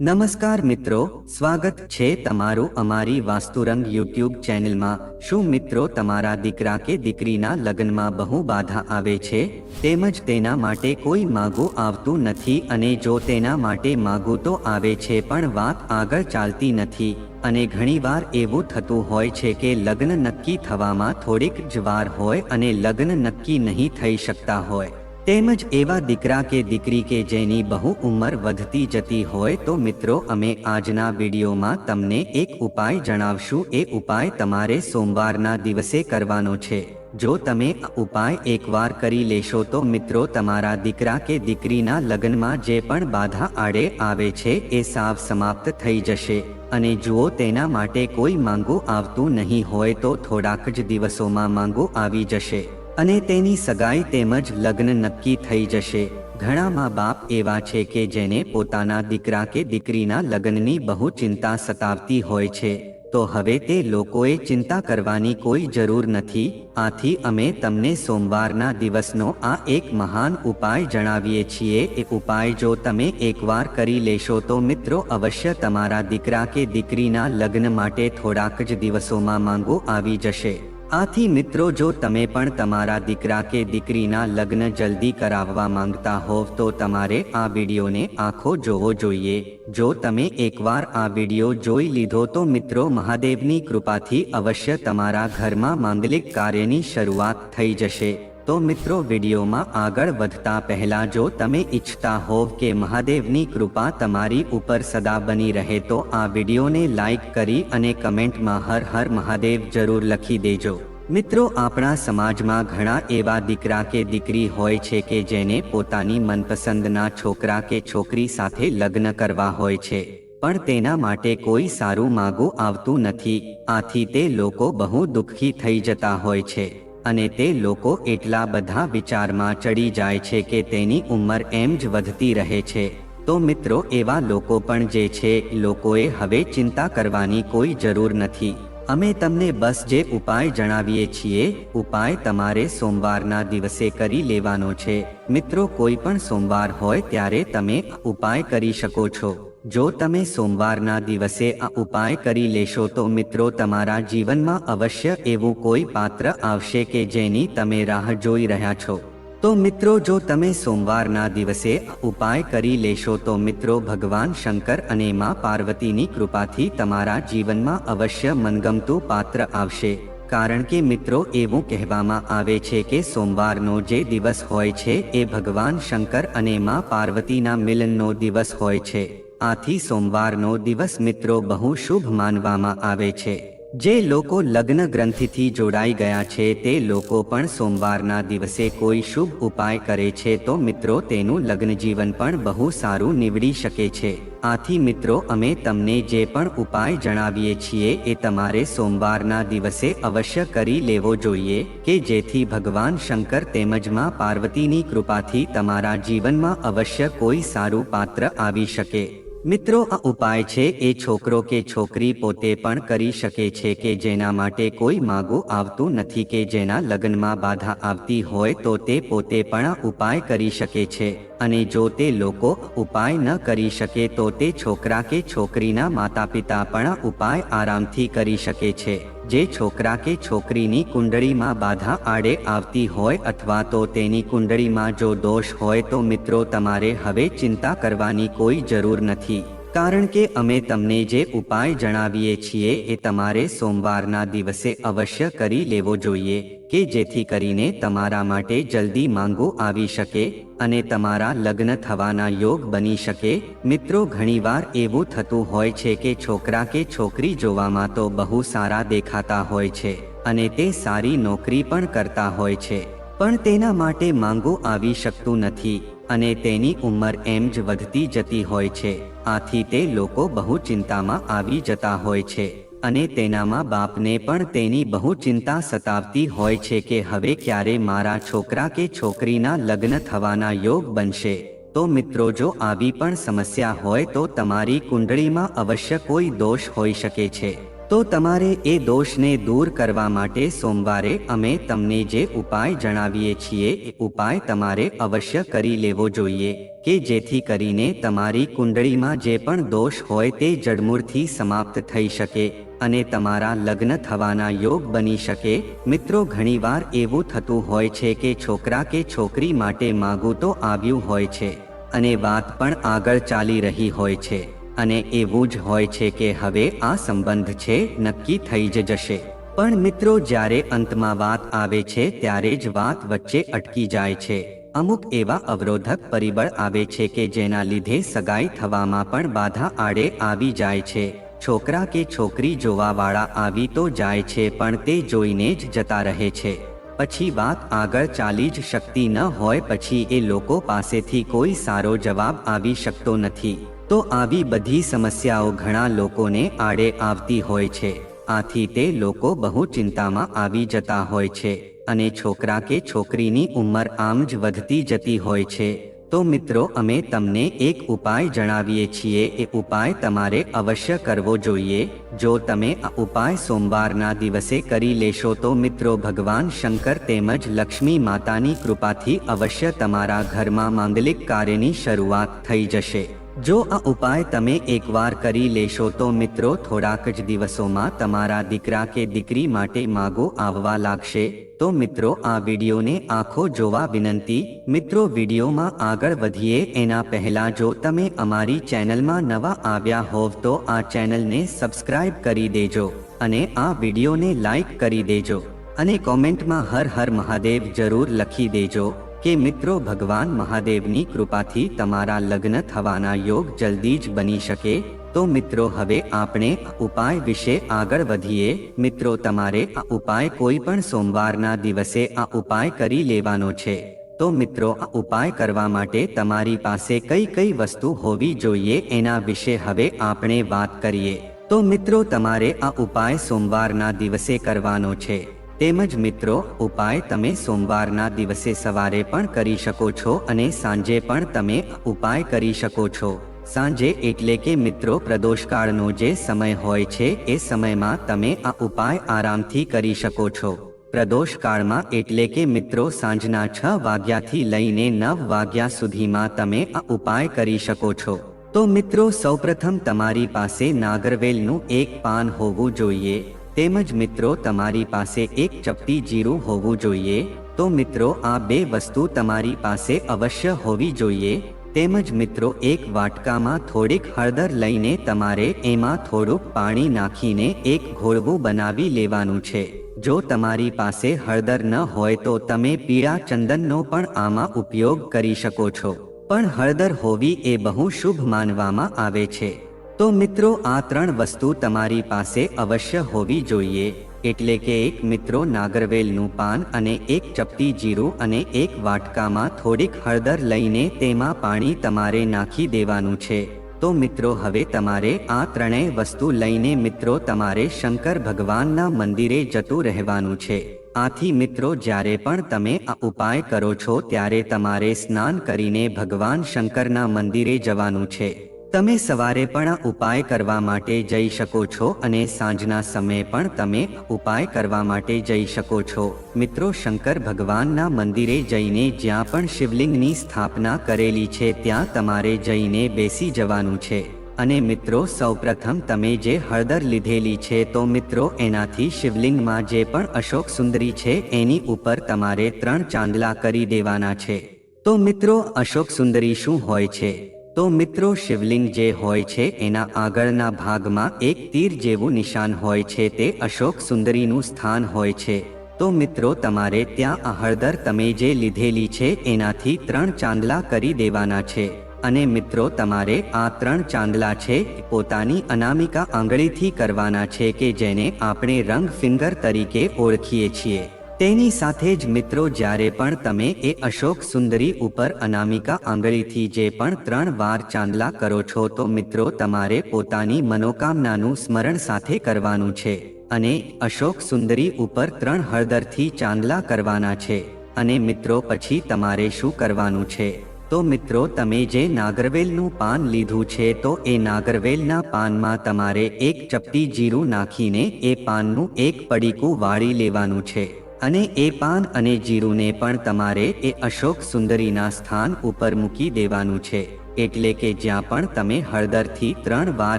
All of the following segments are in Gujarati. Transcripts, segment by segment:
નમસ્કાર મિત્રો, સ્વાગત છે તમારું અમારી વાસ્તુરંગ યુટ્યુબ ચેનલમાં. શું મિત્રો તમારા દીકરા કે દીકરીના લગ્નમાં બહુ બાધા આવે છે? તેમજ તેના માટે કોઈ માગું આવતું નથી અને જો તેના માટે માગું તો આવે છે પણ વાત આગળ ચાલતી નથી. અને ઘણીવાર એવું થતું હોય છે કે લગ્ન નક્કી થવામાં થોડીક જ વાર હોય અને લગ્ન નક્કી નહીં થઈ શકતા હોય. તેમજ એવા દીકરા કે દીકરી કે જેની બહુ ઉંમર વધતી જતી હોય તો મિત્રો, અમે આજના વિડીયોમાં તમને એક ઉપાય જણાવશું. એ ઉપાય તમારે સોમવારના દિવસે કરવાનો છે. જો તમે આ ઉપાય એકવાર કરી લેશો તો મિત્રો, તમારા દીકરા કે દીકરીના લગ્નમાં જે પણ બાધા આડે આવે છે, એ સાવ સમાપ્ત થઈ જશે. અને જુઓ, તેના માટે કોઈ માંગુ આવતું નહીં હોય તો થોડાક જ દિવસોમાં માંગુ આવી જશે. અને તેની સગાઈ તેમજ લગ્ન નક્કી થઈ જશે. ઘણા મા બાપ એવા છે કે જેને પોતાના દીકરા કે દીકરીના લગ્નની બહુ ચિંતા સતાવતી હોય છે. તો હવે તે લોકોએ ચિંતા કરવાની કોઈ જરૂર નથી. આથી અમે તમને સોમવારના દિવસનો આ એક મહાન ઉપાય જણાવીએ છીએ. એ ઉપાય જો તમે એકવાર કરી લેશો તો મિત્રો અવશ્ય તમારા દીકરા કે દીકરીના લગ્ન માટે થોડાક જ દિવસોમાં માંગો આવી જશે. આથી મિત્રો, જો તમે પણ તમારા દીકરા કે દીકરીના લગ્ન જલ્દી કરાવવા માંગતા હોવ, તો તમારે આ વિડીયોને આખો જોવો જોઈએ. જો તમે એકવાર આ વીડિયો જોઈ લીધો, તો મિત્રો, મહાદેવની કૃપાથી અવશ્ય તમારા ઘરમાં માંગલિક કાર્યની શરૂઆત થઈ જશે. તો મિત્રો વિડીયોમાં આગળ વધતા પહેલા જો તમે ઈચ્છતા હોવ કે મહાદેવની કૃપા તમારી ઉપર સદા બની રહે તો આ વિડીયોને લાઈક કરી અને કમેન્ટમાં હર હર મહાદેવ જરૂર લખી દેજો. મિત્રો આપણા સમાજમાં ઘણા એવા દીકરા કે દીકરી હોય છે કે જેને પોતાની મનપસંદના છોકરા કે છોકરી સાથે લગ્ન કરવા હોય છે. પણ તેના માટે કોઈ સારું માગું આવતું નથી. આથી તે લોકો બહુ દુઃખી થઈ જતા હોય છે. અને તે લોકો એટલા બધા વિચારમાં ચડી જાય છે કે તેની ઉંમર એમ જ વધતી રહે છે. તો મિત્રો, એવા લોકો પણ જે છે, લોકોએ હવે ચિંતા કરવાની કોઈ જરૂર નથી. અમે તમને બસ જે ઉપાય જણાવીએ છીએ, ઉપાય તમારે સોમવારના દિવસે કરી લેવાનો છે. મિત્રો, કોઈ પણ સોમવાર હોય ત્યારે તમે ઉપાય કરી શકો છો. જો તમે સોમવારના દિવસે આ ઉપાય કરી લેશો તો મિત્રો તમારા જીવનમાં અવશ્ય એવું કોઈ પાત્ર આવશે કે જેની તમે રાહ જોઈ રહ્યા છો. તો મિત્રો જો તમે સોમવારના દિવસે ઉપાય કરી લેશો તો મિત્રો ભગવાન શંકર અને માં પાર્વતીની કૃપાથી તમારા જીવનમાં અવશ્ય મનગમતું પાત્ર આવશે. કારણ કે મિત્રો એવું કહેવામાં આવે છે કે સોમવારનો જે દિવસ હોય છે એ ભગવાન શંકર અને માં પાર્વતીના મિલનનો દિવસ હોય છે. આથી સોમવારનો દિવસ મિત્રો બહુ શુભ માનવામાં આવે છે. જે લોકો લગ્ન ગ્રંથિથી જોડાઈ ગયા છે તે લોકો પણ સોમવારના દિવસે કોઈ શુભ ઉપાય કરે છે તો મિત્રો તેનું લગ્ન જીવન પણ બહુ સારું નીવડી શકે છે. આથી મિત્રો અમે તમને જે પણ ઉપાય જણાવીએ છીએ એ તમારે સોમવારના દિવસે અવશ્ય કરી લેવો જોઈએ કે જેથી ભગવાન શંકર તેમજમાં પાર્વતીની કૃપાથી તમારા જીવનમાં અવશ્ય કોઈ સારું પાત્ર આવી શકે. મિત્રો, આ ઉપાય છે એ છોકરો કે છોકરી પોતે પણ કરી શકે છે કે જેના માટે કોઈ માગું આવતું નથી કે જેના લગ્નમાં બાધા આવતી હોય તો તે પોતે પણ આ ઉપાય કરી શકે છે. અને જો તે લોકો ઉપાય ન કરી શકે તો તે છોકરા કે છોકરીના માતા પિતા પણ ઉપાય આરામથી કરી શકે છે. જે છોકરા કે છોકરીની કુંડળીમાં બાધા આડે આવતી હોય અથવા તો તેની કુંડળીમાં જો દોષ હોય તો મિત્રો તમારે હવે ચિંતા કરવાની કોઈ જરૂર નથી. કારણ કે અમે તમને જે ઉપાય જણાવીએ છીએ એ તમારે સોમવારના દિવસે અવશ્ય કરી લેવો જોઈએ. કે જેથી કરીને તમારા માટે જલ્દી માંગો આવી શકે અને તમારા લગ્ન થવાના યોગ બની શકે. મિત્રો, ઘણીવાર એવું થતું હોય છે કે છોકરા કે છોકરી જોવામાં તો બહુ સારા દેખાતા હોય છે અને તે સારી નોકરી પણ કરતા હોય છે. પણ તેના માટે માંગો આવી શકતું નથી અને તેની ઉંમર એમ જ વધતી જતી હોય છે. આથી તે લોકો બહુ ચિંતામાં આવી જતા હોય છે. અને તેનામાં બાપને પણ તેની બહુ ચિંતા સતાવતી હોય છે કે હવે ક્યારે મારા છોકરા કે છોકરીના લગ્ન થવાના યોગ બનશે. તો મિત્રો, જો આવી પણ સમસ્યા હોય તો તમારી કુંડળીમાં અવશ્ય કોઈ દોષ હોઈ શકે છે. તો તમારે એ દોષને દૂર કરવા માટે સોમવારે અમે તમને જે ઉપાય જણાવીએ છીએ એ ઉપાય તમારે અવશ્ય કરી લેવો જોઈએ, કે જેથી કરીને તમારી કુંડળીમાં જે પણ દોષ હોય તે જડમૂળથી સમાપ્ત થઈ શકે. અને તમારા લગ્ન થવાના યોગ બની શકે. મિત્રો, ઘણીવાર એવું થતું હોય છે કે છોકરા કે છોકરી માટે માગું તો આવ્યું હોય છે, અને વાત પણ આગળ ચાલી રહી હોય છે, અને એવું જ હોય છે કે હવે આ સંબંધ છે, નક્કી થઈ જ જશે. પણ મિત્રો, જ્યારે અંતમાં વાત આવે છે, ત્યારે જ વાત વચ્ચે અટકી જાય છે. અમુક એવા અવરોધક પરિબળ આવે છે કે જેના લીધે સગાઈ થવામાં પણ બાધા આડે આવી જાય છે. છોકરા કે છોકરી જોવાવાળા આવી તો જાય છે પણ તે જોઈને જ જતા રહે છે. પછી વાત આગળ ચાલી જ શકતી ન હોય પછી એ લોકો પાસેથી કોઈ સારો જવાબ આવી શકતો નથી. તો આવી બધી સમસ્યાઓ ઘણા લોકોને આડે આવતી હોય છે. આથી તે લોકો બહુ ચિંતામાં આવી જતા હોય છે અને છોકરા કે છોકરીની ઉંમર આમ જ વધતી જતી હોય છે. તો મિત્રો, અમે તમને એક ઉપાય જણાવીએ છીએ. એ ઉપાય તમારે અવશ્ય કરવો જોઈએ. જો તમે આ ઉપાય સોમવારના દિવસે કરી લેશો તો મિત્રો, ભગવાન શંકર તેમજ લક્ષ્મી માતાની કૃપાથી અવશ્ય તમારા ઘરમાં માંગલિક કાર્યની શરૂઆત થઈ જશે. જો આ ઉપાય તમે એકવાર કરી લેશો તો મિત્રો, થોડાક જ દિવસોમાં તમારા દીકરા કે દીકરી માટે માગો આવવા લાગશે. તો મિત્રો, આ વિડીયોને આખો જોવા વિનંતી. મિત્રો, વિડીયોમાં આગળ વધીએ. એના પહેલા જો તમે અમારી ચેનલમાં નવા આવ્યા હોવ તો આ ચેનલને સબસ્ક્રાઇબ કરી દેજો અને આ વિડીયોને લાઈક કરી દેજો અને કોમેન્ટમાં હર હર મહાદેવ જરૂર લખી દેજો કે મિત્રો, ભગવાન મહાદેવની કૃપાથી તમારા લગ્ન થવાના યોગ જલ્દી જ બની શકે. તો મિત્રો, હવે આપણે ઉપાય વિશે આગળ વધીએ. મિત્રો, તમારે આ ઉપાય કોઈ પણ સોમવારના દિવસે આ ઉપાય કરી લેવાનો છે. તો મિત્રો, આ ઉપાય કરવા માટે તમારી પાસે કઈ કઈ વસ્તુ હોવી જોઈએ એના વિશે હવે આપણે વાત કરીએ. તો મિત્રો, તમારે આ ઉપાય સોમવારના દિવસે કરવાનો છે. તેમજ મિત્રો, ઉપાય તમે સોમવારના દિવસે સવારે પણ કરી શકો છો અને સાંજે પણ તમે ઉપાય કરી શકો છો. સાંજે એટલે કે મિત્રો પ્રદોષકાળનો જે સમય હોય છે, એ સમયમાં તમે આ ઉપાય આરામથી કરી શકો છો. પ્રદોષકાળમાં એટલે કે મિત્રો સાંજના છ વાગ્યાથી લઈને નવ વાગ્યા સુધીમાં તમે આ ઉપાય કરી શકો છો. તો મિત્રો સૌપ્રથમ તમારી પાસે નાગરવેલનું એક પાન હોવું જોઈએ, તેમજ મિત્રો તમારી પાસે એક ચપટી જીરું હોવું જોઈએ. તો મિત્રો આ બે વસ્તુ તમારી પાસે અવશ્ય હોવી જોઈએ તેમજ મિત્રો, એક વાટકામાં થોડીક હળદર લઈને તમારે એમાં થોડુંક પાણી નાખીને એક ઘોળવું બનાવી લેવાનું છે. જો તમારી પાસે હળદર ન હોય તો તમે પીળા ચંદનનો પણ આમાં ઉપયોગ કરી શકો છો. પણ હળદર હોવી એ બહુ શુભ માનવામાં આવે છે. તો મિત્રો, આ ત્રણ વસ્તુ તમારી પાસે અવશ્ય હોવી જોઈએ. એટલે કે એક મિત્રો નાગરવેલનું પાન અને એક ચપટી જીરું અને એક વાટકામાં થોડીક હળદર લઈને તેમાં પાણી તમારે નાખી દેવાનું છે. તો મિત્રો, હવે તમારે આ ત્રણેય વસ્તુ લઈને મિત્રો તમારે શંકર ભગવાનના મંદિરે જતું રહેવાનું છે. આથી મિત્રો, જ્યારે પણ તમે આ ઉપાય કરો છો, ત્યારે તમારે સ્નાન કરીને ભગવાન શંકરના મંદિરે જવાનું છે. તમે સવારે પણ આ ઉપાય કરવા માટે જઈ શકો છો અને સાંજના સમયે પણ તમે ઉપાય કરવા માટે જઈ શકો છો. મિત્રો, શંકર ભગવાનના મંદિરે જઈને જ્યાં પણ શિવલિંગની સ્થાપના કરેલી છે, ત્યાં તમારે જઈને બેસી જવાનું છે. અને મિત્રો, સૌપ્રથમ તમે જે હળદર લીધેલી છે, તો મિત્રો, એનાથી શિવલિંગમાં જે પણ અશોક સુંદરી છે, એની ઉપર તમારે ત્રણ ચાંદલા કરી દેવાના છે. તો મિત્રો, અશોક સુંદરી શું હોય છે? તો મિત્રો શિવલિંગ જે હોય છે, એના આગળના ભાગમાં એક તીર જેવું નિશાન હોય છે, તે અશોક સુંદરીનું સ્થાન હોય છે. તો મિત્રો તમારે ત્યાં આ હળદર તમે જે લીધેલી છે, એનાથી ત્રણ ચાંદલા કરી દેવાના છે. અને મિત્રો તમારે આ ત્રણ ચાંદલા છે પોતાની અનામિકા આંગળીથી કરવાના છે કે જેને આપણે રંગ ફિંગર તરીકે ઓળખીએ છીએ. તેની સાથે જ મિત્રો જ્યારે પણ તમે એ અશોક સુંદરી ઉપર અનામિકા આંગળીથી જે પણ ત્રણ વાર ચાંદલા કરો છો તો મિત્રો તમારે પોતાની મનોકામનાનું સ્મરણ સાથે કરવાનું છે. અને અશોક સુંદરી ઉપર ત્રણ હળદરથી ચાંદલા કરવાના છે. અને મિત્રો પછી તમારે શું કરવાનું છે? તો મિત્રો તમે જે નાગરવેલનું પાન લીધું છે તો એ નાગરવેલના પાનમાં તમારે એક ચપટી જીરું નાખીને એ પાનનું એક પડીકું વાળી લેવાનું છે. અને એ પાન અને જીરુંને પણ તમારે એ અશોક સુંદરીના સ્થાન ઉપર મૂકી દેવાનું છે. એટલે કે જ્યાં પણ તમે હળદરથી ત્રણ વાર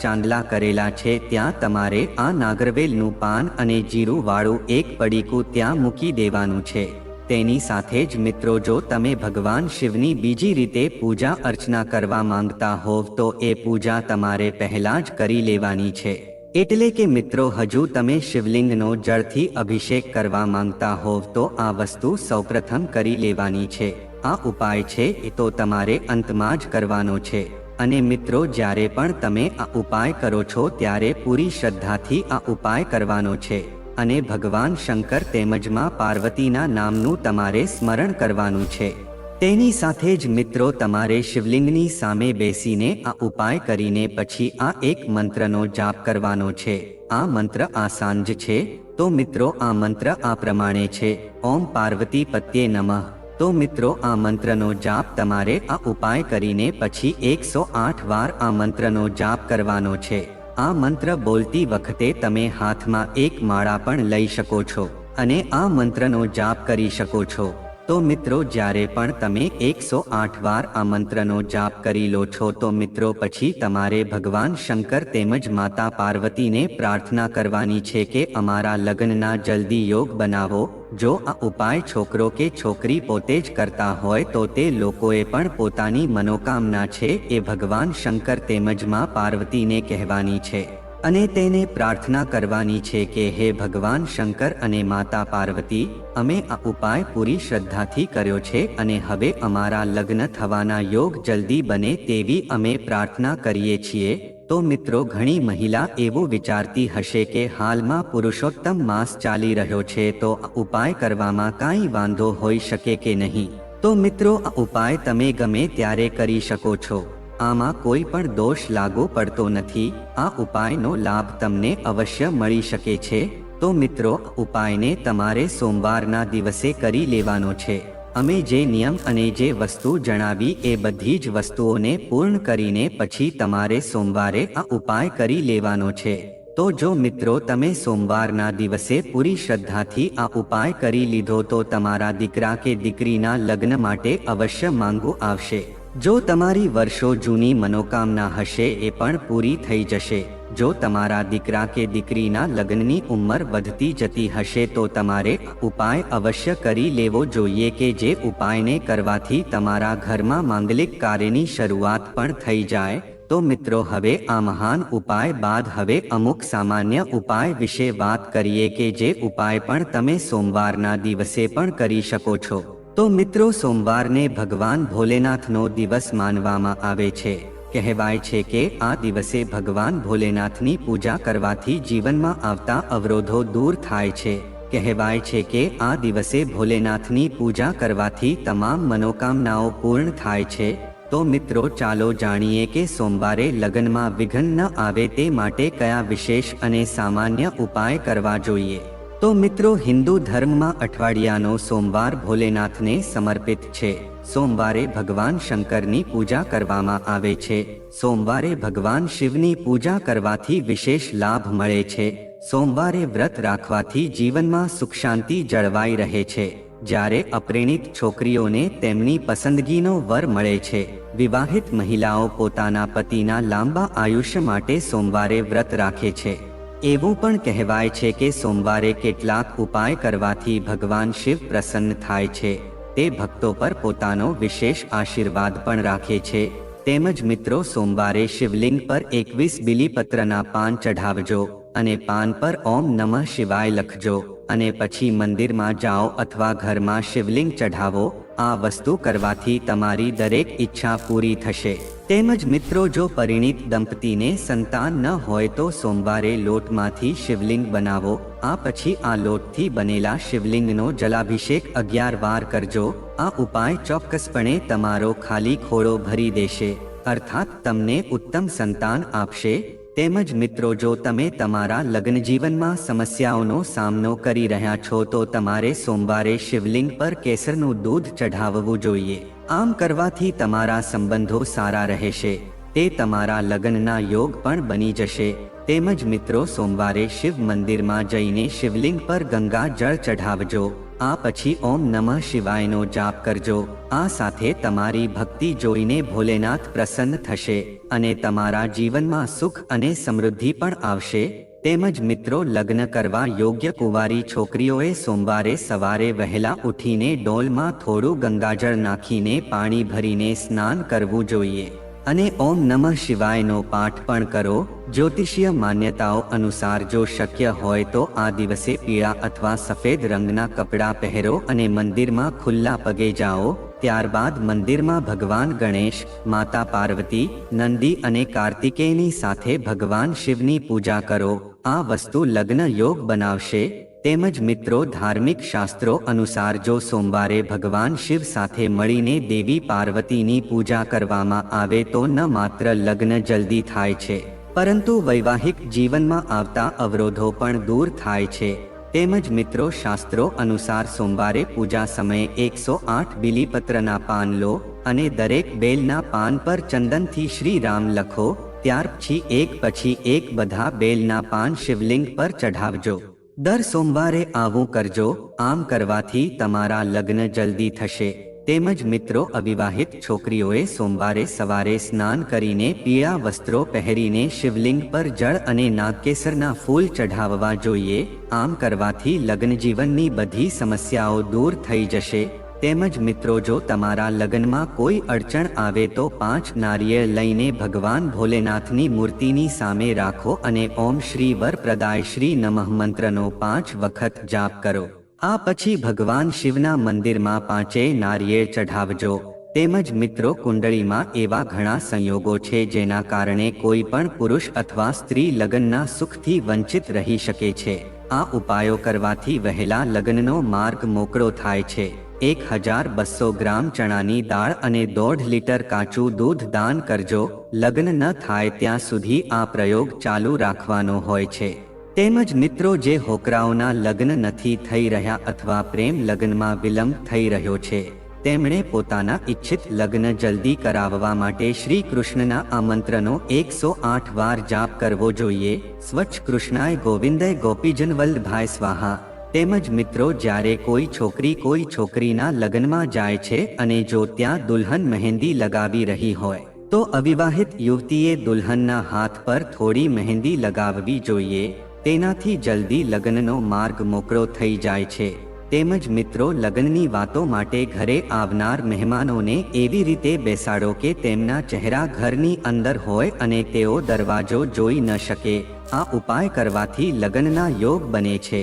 ચાંદલા કરેલા છે, ત્યાં તમારે આ નાગરવેલનું પાન અને જીરું વાળું એક પડીકું ત્યાં મૂકી દેવાનું છે. તેની સાથે જ મિત્રો, જો તમે ભગવાન શિવની બીજી રીતે પૂજા અર્ચના કરવા માંગતા હોવ, તો એ પૂજા તમારે પહેલાં જ કરી લેવાની છે. એટલે કે મિત્રો, હજુ તમે શિવલિંગનો જળથી અભિષેક કરવા માંગતા હોવ તો આ વસ્તુ સૌપ્રથમ કરી લેવાની છે. આ ઉપાય છે, એ તો તમારે અંતમાં જ કરવાનો છે. અને મિત્રો, જ્યારે પણ તમે આ ઉપાય કરો છો, ત્યારે પૂરી શ્રદ્ધાથી આ ઉપાય કરવાનો છે. અને ભગવાન શંકર તેમજમાં પાર્વતીના નામનું તમારે સ્મરણ કરવાનું છે. તેની સાથે જ મિત્રો તમારે શિવલિંગની સામે બેસીને આ ઉપાય કરીને પછી આ એક મંત્રનો જાપ કરવાનો છે. આ મંત્ર આસાન જ છે. તો મિત્રો, આ મંત્ર આ પ્રમાણે છે. ઓમ પાર્વતી પત્યે નમઃ. તો મિત્રો, આ મંત્રનો જાપ તમારે આ ઉપાય કરીને પછી એકસો આઠ વાર આ મંત્રનો જાપ કરવાનો છે. આ મંત્ર બોલતી વખતે તમે હાથમાં એક માળા પણ લઈ શકો છો અને આ મંત્રનો જાપ કરી શકો છો. તો મિત્રો, જ્યારે પણ તમે એકસો આઠ વાર આ મંત્રનો જાપ કરી લો છો, તો મિત્રો, પછી તમારે ભગવાન શંકર તેમજ માતા પાર્વતીને પ્રાર્થના કરવાની છે કે અમારા લગ્નના જલ્દી યોગ બનાવો. જો આ ઉપાય છોકરો કે છોકરી પોતે જ કરતા હોય, તો તે લોકોએ પણ પોતાની મનોકામના છે એ ભગવાન શંકર તેમજમાં પાર્વતીને કહેવાની છે. અને તેને પ્રાર્થના કરવાની છે કે હે ભગવાન શંકર અને માતા પાર્વતી, અમે આ ઉપાય પૂરી શ્રદ્ધાથી કર્યો છે અને હવે અમારા લગ્ન થવાના યોગ જલ્દી બને તેવી અમે પ્રાર્થના કરીએ છીએ. તો મિત્રો, ઘણી મહિલા એવું વિચારતી હશે કે હાલમાં પુરુષોત્તમ માસ ચાલી રહ્યો છે, તો ઉપાય કરવામાં કાંઈ વાંધો હોઈ શકે કે નહીં? તો મિત્રો, આ ઉપાય તમે ગમે ત્યારે કરી શકો છો. આમાં કોઈ પણ દોષ લાગુ પડતો નથી. આ ઉપાયનો લાભ તમને અવશ્ય મળી શકે છે. તો મિત્રો ઉપાયને તમારે સોમવારના દિવસે કરી લેવાનો છે. અમે જે નિયમ અને જે વસ્તુ જણાવી એ બધી જ વસ્તુઓને પૂર્ણ કરીને પછી તમારે સોમવારે આ ઉપાય કરી લેવાનો છે. તો જો મિત્રો, તમે સોમવારના દિવસે પૂરી શ્રદ્ધાથી આ ઉપાય કરી લીધો તો તમારા દીકરા કે દીકરીના લગ્ન માટે અવશ્ય માંગુ આવશે. જો તમારી વર્ષો જૂની મનોકામના હશે એ પણ પૂરી થઈ જશે. જો તમારા દીકરા કે દીકરીના લગ્નની ઉંમર વધતી જતી હશે તો તમારે ઉપાય અવશ્ય કરી લેવો જોઈએ કે જે ઉપાયને કરવાથી તમારા ઘરમાં માંગલિક કાર્યની શરૂઆત પણ થઈ જાય. તો મિત્રો, હવે આ મહાન ઉપાય બાદ હવે અમુક સામાન્ય ઉપાય વિશે વાત કરીએ કે જે ઉપાય પણ તમે સોમવારના દિવસે પણ કરી શકો છો. તો મિત્રો સોમવારને ભગવાન ભોલેનાથનો દિવસ માનવામાં આવે છે. કહેવાય છે કે આ દિવસે ભગવાન ભોલેનાથની પૂજા કરવાથી જીવનમાં આવતા અવરોધો દૂર થાય છે. કહેવાય છે કે આ દિવસે ભોલેનાથની પૂજા કરવાથી તમામ મનોકામનાઓ પૂર્ણ થાય છે. તો મિત્રો ચાલો જાણીએ કે સોમવારે લગ્નમાં વિઘ્ન ન આવે તે માટે કયા વિશેષ અને સામાન્ય ઉપાય કરવા જોઈએ? તો મિત્રો, હિન્દુ ધર્મમાં અઠવાડિયાનો સોમવાર ભોલેનાથને સમર્પિત છે. સોમવારે ભગવાન શંકરની પૂજા કરવામાં આવે છે. સોમવારે ભગવાન શિવની પૂજા કરવાથી વિશેષ લાભ મળે છે. સોમવારે વ્રત રાખવાથી જીવનમાં સુખ શાંતિ જળવાઈ રહે છે. જ્યારે અપ્રેણિત છોકરીઓને તેમની પસંદગીનો વર મળે છે. વિવાહિત મહિલાઓ પોતાના પતિના લાંબા આયુષ્ય માટે સોમવારે વ્રત રાખે છે. એવું પણ કહેવાય છે કે સોમવારે કેટલાક ઉપાય કરવાથી ભગવાન શિવ પ્રસન્ન થાય છે. તે ભક્તો પર પોતાનો વિશેષ આશીર્વાદ પણ રાખે છે. તેમજ મિત્રો, સોમવારે શિવલિંગ પર એકવીસ બિલીપત્રના પાન ચઢાવજો અને પાન પર ઓમ નમઃ શિવાય લખજો અને પછી મંદિરમાં જાઓ અથવા ઘરમાં શિવલિંગ ચઢાવો. આ વસ્તુ કરવાથી તમારી દરેક ઈચ્છા પૂરી થશે. તેમજ મિત્રો, જો પરિણીત દંપતીને સંતાન ન હોય તો સોમવારે લોટમાંથી શિવલિંગ બનાવો. આ પછી આ લોટથી બનેલા શિવલિંગનો જલાભિષેક અગિયાર વાર કરજો. આ ઉપાય ચોક્કસપણે તમારો ખાલી ખોળો ભરી દેશે. અર્થાત તમને ઉત્તમ સંતાન આપશે. તેમજ મિત્રો, જો તમે તમારા લગ્ન જીવનમાં સમસ્યાઓનો સામનો કરી રહ્યા છો, તો તમારે સોમવારે શિવલિંગ પર કેસરનું દૂધ ચઢાવવું જોઈએ. આમ કરવાથી તમારા સંબંધો સારા રહેશે, તે તમારા લગ્નના યોગ પણ બની જશે. તેમજ મિત્રો, સોમવારે શિવ મંદિરમાં જઈને શિવલિંગ પર ગંગા જળ ચઢાવજો. આ પછી ઓમ નમઃ શિવાયનો જાપ કરજો. આ સાથે તમારી ભક્તિ જોઈને ભોલેનાથ પ્રસન્ન થશે અને તમારા જીવનમાં સુખ અને સમૃદ્ધિ પણ આવશે. તેમજ મિત્રો લગ્ન કરવા યોગ્ય કુંવારી છોકરીઓએ સોમવારે સવારે વહેલા ઉઠીને ડોલમાં થોડું ગંગાજળ નાખીને પાણી ભરીને સ્નાન કરવું જોઈએ. અને ઓમ નમઃ શિવાયનો પાઠ પણ કરો. જ્યોતિષીય માન્યતાઓ અનુસાર જો શક્ય હોય તો આ દિવસે પીળા અથવા સફેદ રંગના કપડાં પહેરો અને મંદિરમાં ખુલ્લા પગે જાઓ. ત્યારબાદ મંદિરમાં ભગવાન ગણેશ, માતા પાર્વતી, નંદી અને કાર્તિકેયની સાથે ભગવાન શિવની પૂજા કરો. આ વસ્તુ લગ્ન યોગ બનાવશે, તેમજ મિત્રો ધાર્મિક શાસ્ત્રો અનુસાર જો સોમવારે ભગવાન શિવ સાથે મળીને દેવી પાર્વતીની પૂજા કરવામાં આવે તો ન માત્ર લગ્ન જલ્દી થાય છે, પરંતુ વૈવાહિક જીવનમાં આવતા અવરોધો પણ દૂર થાય છે. તેમજ મિત્રો શાસ્ત્રો અનુસાર સોમવારે પૂજા સમયે એકસો આઠ બિલીપત્રના પાન લો અને દરેક બેલના પાન પર ચંદનથી શ્રી રામ લખો ત્યાર પછી એક પછી એક બધા બેલના પાન શિવલિંગ પર ચઢાવજો. દર સોમવારે આવું કરજો, આમ કરવાથી તમારા લગ્ન જલ્દી થશે. તેમજ મિત્રો અવિવાહિત છોકરીઓએ સોમવારે સવારે સ્નાન કરીને પીળા વસ્ત્રો પહેરીને શિવલિંગ પર જળ અને નાગકેસરના ફૂલ ચઢાવવા જોઈએ. આમ કરવાથી લગ્ન જીવનની બધી સમસ્યાઓ દૂર થઈ જશે. તેમજ મિત્રો, જો તમારા લગ્નમાં કોઈ અડચણ આવે તો પાંચ નારિયેળ લઈને ભગવાન ભોલેનાથની મૂર્તિની સામે રાખો અને ઓમ શ્રી વરપ્રદાય શ્રી નમઃ મંત્રનો પાંચ વખત જાપ કરો. આ પછી ભગવાન શિવના મંદિરમાં પાંચેય નારિયેળ ચઢાવજો. તેમજ મિત્રો, કુંડળીમાં એવા ઘણા સંયોગો છે જેના કારણે કોઈ પણ પુરુષ અથવા સ્ત્રી લગ્નના સુખથી વંચિત રહી શકે છે. આ ઉપાયો કરવાથી વહેલા લગ્નનો માર્ગ મોકળો થાય છે. એક હજાર બસો ગ્રામ ચણાની દાળ અને દોઢ લીટર કાચું દૂધ દાન કરજો. લગ્ન ન થાય ત્યાં સુધી આ પ્રયોગ ચાલુ રાખવાનો હોય છે. તેમજ મિત્રો, જે હોકરાઓના લગ્ન નથી થઈ રહ્યા અથવા પ્રેમ લગ્નમાં વિલંબ થઈ રહ્યો છે, તેમણે પોતાના ઈચ્છિત લગ્ન જલ્દી કરાવવા માટે શ્રી કૃષ્ણના આ મંત્રનો એકસો આઠ વાર જાપ કરવો જોઈએ. સ્વચ્છ કૃષ્ણાય ગોવિંદય ગોપીજન વલ્લભાઈ સ્વાહા. તેમજ મિત્રો, જ્યારે કોઈ છોકરી કોઈ છોકરીના લગ્નમાં જાય છે અને જો ત્યાં દુલ્હન મહેંદી લગાવી રહી હોય, તો અવિવાહિત યુવતીએ દુલ્હનના હાથ પર થોડી મહેંદી લગાવવી જોઈએ. તેનાથી જલ્દી લગ્નનો માર્ગ મોકળો થઈ જાય છે. તેમજ મિત્રો, લગ્નની વાતો માટે ઘરે આવનાર મહેમાનોને એવી રીતે બેસાડો કે તેમના ચહેરા ઘરની અંદર હોય અને તેઓ દરવાજો જોઈ ન શકે. આ ઉપાય કરવાથી લગ્નના યોગ બને છે.